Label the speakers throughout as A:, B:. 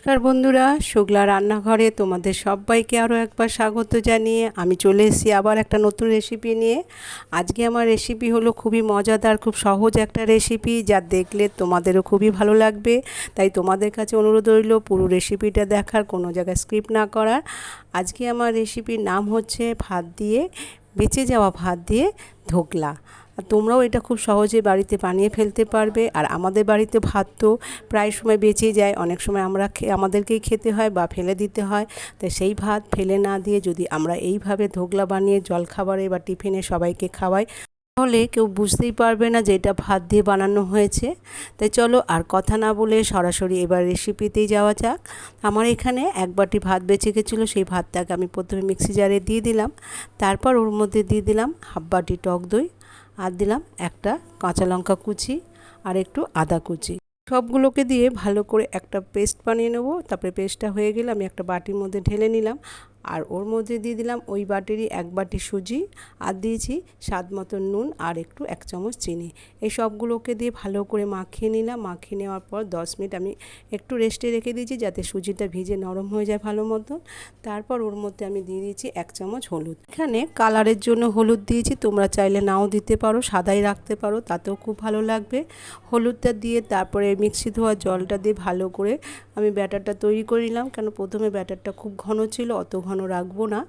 A: নমস্কার বন্ধুরা শুক্লা রান্নাঘরে তোমাদের সবাইকে আরও একবার স্বাগত জানিয়ে আমি চলে এসেছি আবার একটা নতুন রেসিপি নিয়ে। আজকে আমার রেসিপি হলো খুবই মজাদার, খুব সহজ একটা রেসিপি যা দেখলে তোমাদেরও খুবই ভালো লাগবে। তাই তোমাদের কাছে অনুরোধ রইল পুরো রেসিপিটা দেখার, কোনো জায়গায় স্ক্রিপ্ট না করার। আজকে আমার রেসিপির নাম হচ্ছে ভাত দিয়ে, বেঁচে যাওয়া ভাত দিয়ে ধোকলা। আর তোমরাও এটা খুব সহজে বাড়িতে বানিয়ে ফেলতে পারবে। আর আমাদের বাড়িতে ভাত তো প্রায় সময় বেঁচে যায়। অনেক সময় আমরা আমাদেরকেই খেতে হয় বা ফেলে দিতে হয়। তো সেই ভাত ফেলে না দিয়ে যদি আমরা এইভাবে ধোকলা বানিয়ে জলখাবারে বা টিফিনে সবাইকে খাওয়াই, তাহলে কেউ বুঝতেই পারবে না যে এটা ভাত দিয়ে বানানো হয়েছে। তাই চলো আর কথা না বলে সরাসরি এবার রেসিপিতেই যাওয়া যাক। আমার এখানে এক বাটি ভাত বেঁচে গেছিল। সেই ভাতটাকে আমি প্রথমে মিক্সি জারে দিয়ে দিলাম। তারপর ওর মধ্যে দিয়ে দিলাম হাফ বাটি টক দই। আর দিলাম একটা কাঁচা লঙ্কা কুচি আর একটু আদা কুচি। সবগুলোকে দিয়ে ভালো করে একটা পেস্ট বানিয়ে নেব। তারপরে পেস্টটা হয়ে গেলে আমি একটা বাটির মধ্যে ঢেলে নিলাম। আর ওর মধ্যে দিয়ে দিলাম ওই বাটিরই এক বাটি সুজি আর দিয়েছি স্বাদ মতো নুন আর একটু এক চামচ চিনি। এই সবগুলোকে দিয়ে ভালো করে মাখিয়ে নিলাম। মাখিয়ে নেওয়ার পর দশ মিনিট আমি একটু রেস্টে রেখে দিয়েছি যাতে সুজিটা ভিজে নরম হয়ে যায় ভালো মতন। তারপর ওর মধ্যে আমি দিয়ে দিয়েছি এক চামচ হলুদ। এখানে কালারের জন্য হলুদ দিয়েছি। তোমরা চাইলে নাও দিতে পারো, সাদাই রাখতে পারো, তাতেও খুব ভালো লাগবে। হলুদটা দিয়ে তারপরে মিক্সি ধোয়া জলটা দিয়ে ভালো করে আমি ব্যাটারটা তৈরি করে নিলাম। কেন প্রথমে ব্যাটারটা খুব ঘন ছিল, অত ঘন রাখব না।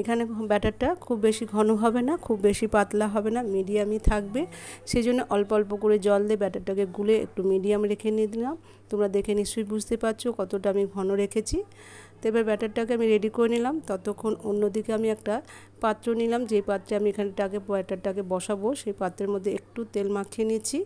A: এখানে ব্যাটারটা খুব বেশি ঘন হবে না, খুব বেশি পাতলা হবে না, মিডিয়ামই থাকবে। সেই জন্য অল্প অল্প করে জল দিয়ে ব্যাটারটাকে গুলে একটু মিডিয়াম রেখে নিয়ে দিলাম। তোমরা দেখে নিশ্চয়ই বুঝতে পারছ কতটা আমি ঘন রেখেছি। তো এবার ব্যাটারটাকে আমি রেডি করে নিলাম। ততক্ষণ অন্যদিকে আমি একটা পাত্র নিলাম। যে পাত্রে আমি এখানটাকে ব্যাটারটাকে বসাবো, সেই পাত্রের মধ্যে একটু তেল মাখিয়ে নিয়েছি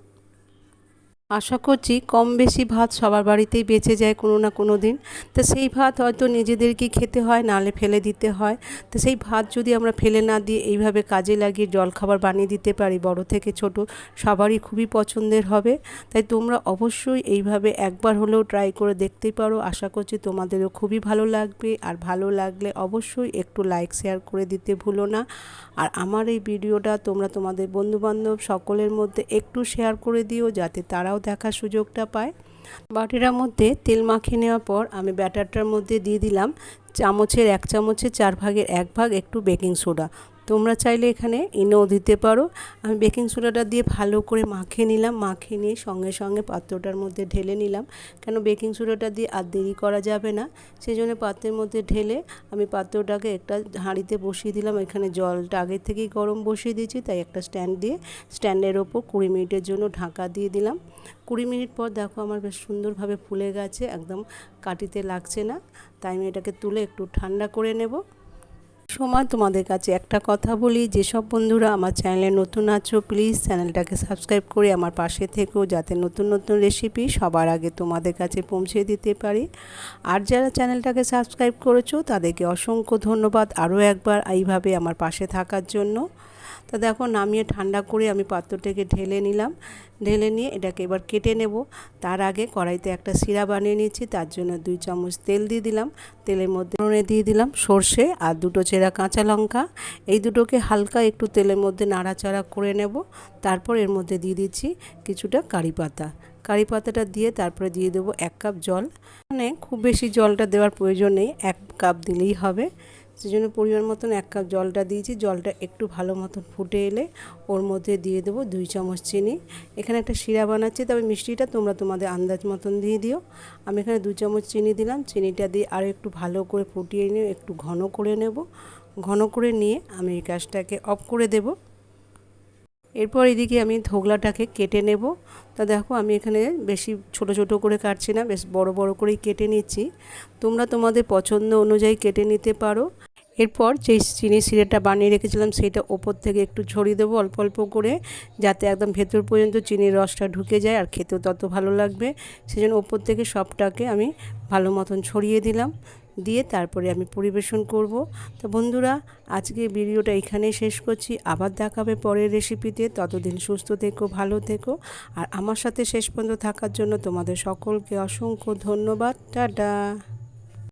A: আশা করছি কম বেশি ভাত সবার বাড়িতেই বেঁচে যায় কোনো না কোনো দিন। তো সেই ভাত হয়তো নিজেদেরকে খেতে হয়, নালে ফেলে দিতে হয়। তো সেই ভাত যদি আমরা ফেলে না দিয়ে এইভাবে কাজে লাগিয়ে জলখাবার বানিয়ে দিতে পারি, বড় থেকে ছোট, সবারই খুবই পছন্দের হবে। তাই তোমরা অবশ্যই এইভাবে একবার হলেও ট্রাই করে দেখতেই পারো। আশা করছি তোমাদেরও খুবই ভালো লাগবে। আর ভালো লাগলে অবশ্যই একটু লাইক শেয়ার করে দিতে ভুলো না। আর আমার এই ভিডিওটা তোমরা তোমাদের বন্ধুবান্ধব সকলের মধ্যে একটু শেয়ার করে দিও, যাতে তারাও দেখার সুযোগটা পায়। বাটিটার মধ্যে তেল মাখিয়ে নেওয়ার পর আমি ব্যাটারটার মধ্যে দিয়ে দিলাম। চামচের এক চামচের চার ভাগের এক ভাগ একটু বেকিং সোডা। তোমরা চাইলে এখানে ইনোও দিতে পারো। আমি বেকিং সোডাটা দিয়ে ভালো করে মাখিয়ে নিলাম, মাখিয়ে নিয়ে সঙ্গে সঙ্গে পাত্রটার মধ্যে ঢেলে নিলাম। কেন বেকিং সোডাটা দিয়ে আর দেরি করা যাবে না। সেই জন্য পাত্রের মধ্যে ঢেলে আমি পাত্রটাকে একটা হাঁড়িতে বসিয়ে দিলাম। এখানে জলটা আগে থেকেই গরম বসিয়ে দিয়েছি, তাই একটা স্ট্যান্ড দিয়ে, স্ট্যান্ডের ওপর কুড়ি মিনিটের জন্য ঢাকা দিয়ে দিলাম। কুড়ি মিনিট পর দেখো আমার বেশ সুন্দরভাবে ফুলে গেছে, একদম কাটিতে লাগছে না। তাই আমি এটাকে তুলে একটু ঠান্ডা করে নেব। সময় তোমাদের কাছে একটা কথা বলি, যেসব বন্ধুরা আমার চ্যানেলে নতুন আছো প্লিজ চ্যানেলটাকে সাবস্ক্রাইব করে আমার পাশে থেকেও যাতে নতুন নতুন রেসিপি সবার আগে তোমাদের কাছে পৌঁছে দিতে পারি। আর যারা চ্যানেলটাকে সাবস্ক্রাইব করেছ, তাদেরকে অসংখ্য ধন্যবাদ আরও একবার এইভাবে আমার পাশে থাকার জন্য। তা দেখো নামিয়ে ঠান্ডা করে আমি পাত্রটাকে ঢেলে নিলাম। ঢেলে নিয়ে এটাকে এবার কেটে নেব। তার আগে কড়াইতে একটা শিরা বানিয়ে নিয়েছি, তার জন্য দুই চামচ তেল দিয়ে দিলাম। তেলের মধ্যে নুনে দিয়ে দিলাম সর্ষে আর দুটো চেরা কাঁচা লঙ্কা। এই দুটোকে হালকা একটু তেলের মধ্যে নাড়াচাড়া করে নেব। তারপর এর মধ্যে দিয়ে দিচ্ছি কিছুটা কারি পাতা। কারি পাতাটা দিয়ে তারপরে দিয়ে দেবো এক কাপ জল। মানে খুব বেশি জলটা দেওয়ার প্রয়োজন নেই, এক কাপ দিলেই হবে। সেই জন্য পরিমাণ মতন এক কাপ জলটা দিয়েছি। জলটা একটু ভালো মতন ফুটে এলে ওর মধ্যে দিয়ে দেবো দুই চামচ চিনি। এখানে একটা শিরা বানাচ্ছি, তবে মিষ্টিটা তোমরা তোমাদের আন্দাজ মতন দিয়ে দিও। আমি এখানে দু চামচ চিনি দিলাম। চিনিটা দিয়ে আরও একটু ভালো করে ফুটিয়ে নিয়ে একটু ঘন করে নেব। ঘন করে নিয়ে আমি এই গ্যাসটাকে অফ করে দেব। এরপর এদিকে আমি ধোগলাটাকে কেটে নেব। তা দেখো, আমি এখানে বেশি ছোট ছোট করে কাটছি না, বেশ বড় বড় করেই কেটে নিচ্ছি। তোমরা তোমাদের পছন্দ অনুযায়ী কেটে নিতে পারো। এরপর যে চিনি সিরেটা বানিয়ে রেখেছিলাম সেটা ওপর থেকে একটু ছড়িয়ে দেবো অল্প অল্প করে, যাতে একদম ভেতর পর্যন্ত চিনির রসটা ঢুকে যায় আর খেতেও তত ভালো লাগবে। সেই জন্য ওপর থেকে সবটাকে আমি ভালো মতন ছড়িয়ে দিলাম, দিয়ে তারপরে আমি পরিবেশন করব। তো বন্ধুরা আজকে ভিডিওটা এখানেই শেষ করছি। আবার দেখাবে পরের রেসিপিতে। ততদিন সুস্থ থেকো, ভালো থেকো। আর আমার সাথে শেষ পর্যন্ত থাকার জন্য তোমাদের সকলকে অসংখ্য ধন্যবাদ। টাটা!